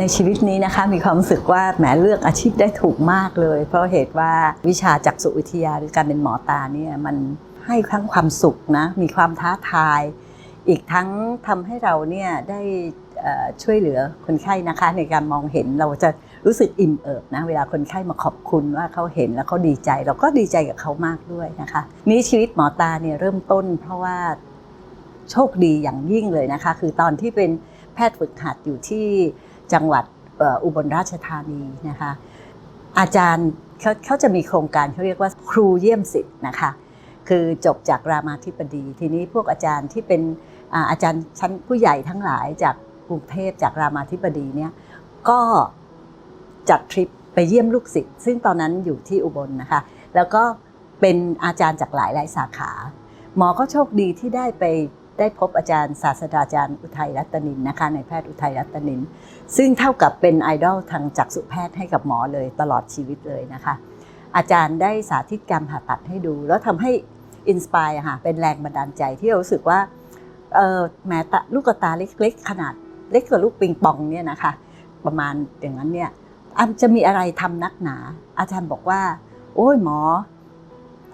ในชีวิตนี้นะคะมีความรู้สึกว่าแหมเลือกอาชีพได้ถูกมากเลย เพราะเหตุว่าวิชาจักษุวิทยาหรือการเป็นหมอตาเนี่ยมันให้ทั้งความสุขนะมีความท้าทาย อีกทั้งทำให้เราเนี่ยได้ช่วยเหลือคนไข้นะคะ ในการมองเห็นเราจะรู้สึกอิ่มเอิบนะเวลาคนไข้มาขอบคุณว่าเขาเห็นแล้วเขาดีใจ เราก็ดีใจกับเขามากด้วยนะคะนี่ชีวิตหมอตาเนี่ยเริ่มต้น เพราะว่าโชคดีอย่างยิ่งเลยนะคะ คือตอนที่เป็นแพทย์ฝึกหัดอยู่ที่ จังหวัดอุบลราชธานีนะคะอาจารย์เขาเขาจะมีโครงการเขาเรียกว่าครูเยี่ยมศิษย์นะคะคือจบจากรามาธิบดี ทีนี้พวกอาจารย์ที่เป็นอาอาจารย์ชั้นผู้ใหญ่ทั้งหลายจากกรุงเทพจากรามาธิบดีเนี่ยก็จัดทริปไปเยี่ยมลูกศิษย์ซึ่งตอนนั้นอยู่ที่อุบลนะคะ แล้วก็เป็นอาจารย์จากหลายหลายสาขา หมอก็โชคดีที่ได้ไป ได้พบอาจารย์ศาสตราจารย์อุทัยรัตนินนะคะในแพทย์อุทัยรัตนิน ซึ่งเท่ากับเป็นไอดอลทางจักษุแพทย์ให้กับหมอเลยตลอดชีวิตเลยนะคะ อาจารย์ได้สาธิตการผ่าตัดให้ดู แล้วทำให้อินสปายค่ะเป็นแรงบันดาลใจที่เรารู้สึกว่าเออแม้ตาลูกตาเล็กๆ ขนาดเล็กกว่าลูกปิงปองเนี่ยนะคะประมาณอย่างนั้นเนี่ยจะมีอะไรทำนักหนา อาจารย์บอกว่า โอ้ยหมอ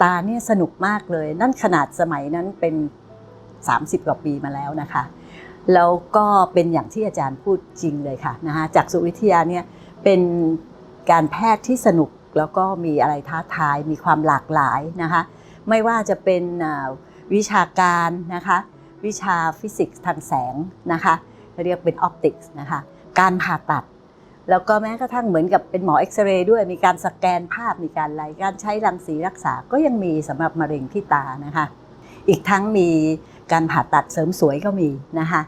ตาเนี่ยสนุกมากเลย นั่นขนาดสมัยนั้นเป็น 30 กว่าปีมาแล้วนะคะ แล้วก็เป็นอย่างที่อาจารย์พูดจริงเลยค่ะนะคะจากสุวิทยาเนี่ยเป็นการแพทย์ที่สนุกแล้วก็มีอะไรท้าทายมีความหลากหลายนะคะ ไม่ว่าจะเป็นวิชาการนะคะ วิชาฟิสิกส์ทางแสงนะคะเรียกเป็นออปติกส์นะคะการผ่าตัด แล้วก็แม้กระทั่งเหมือนกับเป็นหมอเอ็กซเรย์ด้วย มีการสแกนภาพมีการอะไรการใช้รังสีรักษาก็ยังมีสำหรับมะเร็งที่ตานะคะ อีกทั้งมี การผ่าตัดเสริมสวยก็มีนะคะ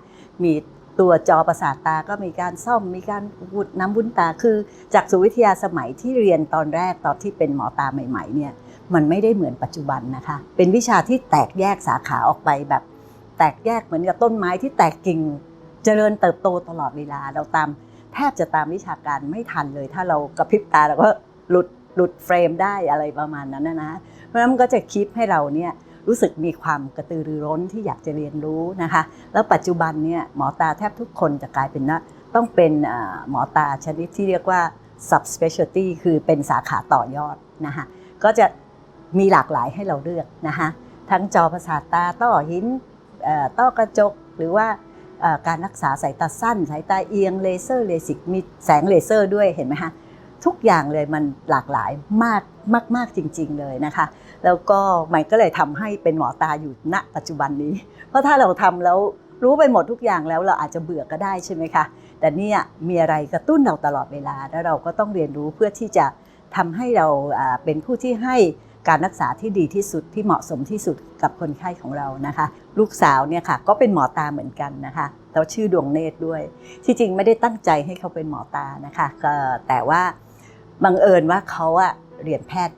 มีตัวจอประสาทตาก็มีการซ่อมมีการวุดน้ำวุ้นตาคือ จากสุวิทยาสมัยที่เรียนตอนแรกตอนที่เป็นหมอตาใหม่ๆเนี่ยมันไม่ได้เหมือนปัจจุบันนะคะ เป็นวิชาที่แตกแยกสาขาออกไปแบบ แตกแยกเหมือนกับต้นไม้ที่แตกกิ่งเจริญเติบโตตลอดเวลาเราตามแทบจะตามวิชาการไม่ทันเลย ถ้าเรากระพริบตาเราก็หลุดหลุดเฟรมได้อะไรประมาณนั้นนะนะเพราะนั้นมันก็จะคิดให้เราเนี่ย รู้สึกมีความกระตือรือร้นที่อยากจะเรียนรู้นะคะ แล้วปัจจุบันเนี่ยหมอตาแทบทุกคนจะกลายเป็นนะต้องเป็นหมอตาชนิดที่เรียกว่า subspecialty คือเป็นสาขาต่อยอดนะคะก็จะมีหลากหลายให้เราเลือกนะคะทั้งจอประสาทตาต้อหินต้อกระจกหรือว่าการรักษาสายตาสั้น สายตาเอียงเลเซอร์เลสิกมีแสงเลเซอร์ด้วยเห็นไหมคะทุกอย่างเลยมันหลากหลายมากมากมากจริง ๆ เลยนะคะ แล้วก็มันก็เลยทำให้เป็นหมอตาอยู่ณปัจจุบันนี้ เพราะถ้าเราทำแล้วรู้ไปหมดทุกอย่างแล้วเราอาจจะเบื่อก็ได้ใช่ไหมคะ แต่เนี่ยมีอะไรกระตุ้นเราตลอดเวลา แล้วเราก็ต้องเรียนรู้เพื่อที่จะทำให้เราเป็นผู้ที่ให้การรักษาที่ดีที่สุดที่เหมาะสมที่สุดกับคนไข้ของเรานะคะ ลูกสาวเนี่ยค่ะก็เป็นหมอตาเหมือนกันนะคะแล้วชื่อดวงเนตรด้วย ที่จริงไม่ได้ตั้งใจให้เขาเป็นหมอตานะคะแต่ว่าบังเอิญว่าเขาอะเรียนแพทย์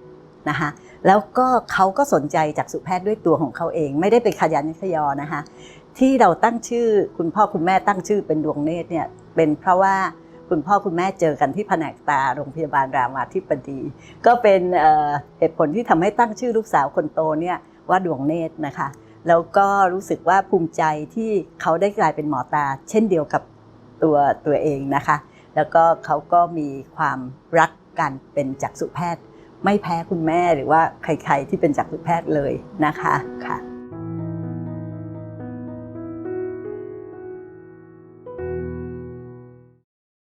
นะคะแล้วก็เขาก็สนใจจากสุแพทย์ด้วยตัวของเขาเอง ไม่ได้เป็นขยันขยอนะคะที่เราตั้งชื่อคุณพ่อคุณแม่ตั้งชื่อเป็นดวงเนตรเนี่ยเป็นเพราะว่าคุณพ่อคุณแม่เจอกันที่แผนกตาโรงพยาบาลรามาธิบดี ก็เป็นเหตุผลที่ทำให้ตั้งชื่อลูกสาวคนโตเนี่ยว่าดวงเนตรนะคะแล้วก็รู้สึกว่าภูมิใจที่เขาได้กลายเป็นหมอตา เช่นเดียวกับตัวตัวเองนะคะ แล้วก็เขาก็มีความรักการเป็นจักษุแพทย์ ไม่แพ้คุณแม่หรือว่าใครๆที่เป็นจักษุแพทย์เลยนะคะค่ะ